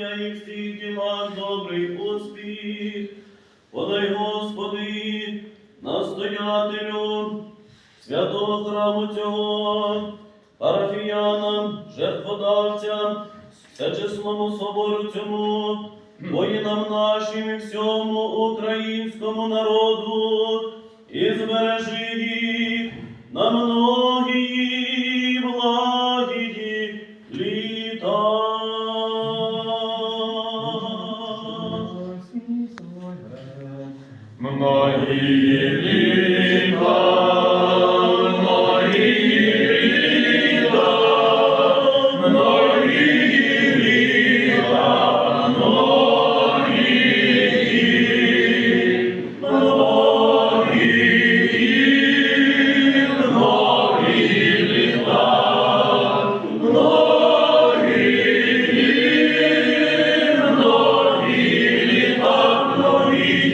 ім'я і всіх ділах добрий успіх. Подай, Господи, настоятелю святого храму цього, парафіянам, жертводавцям, всечесному собору цьому, воїнам нашим і всьому українському народу, і збережи Многие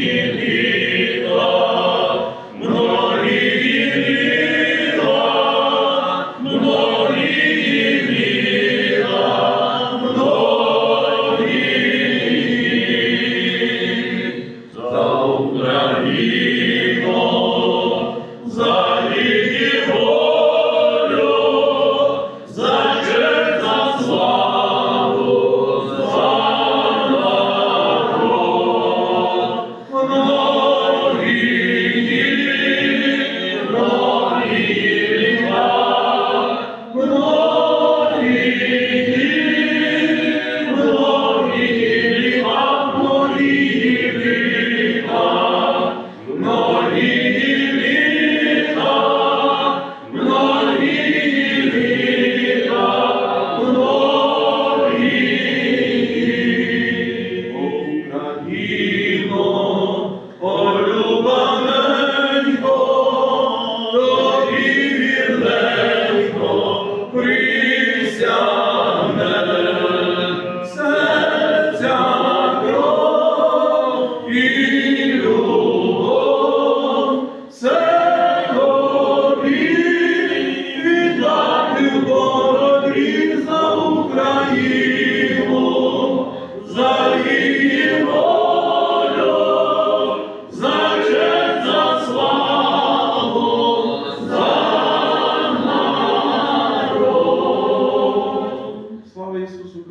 Amen.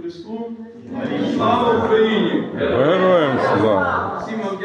Христу. Слава Україні! Героям слава!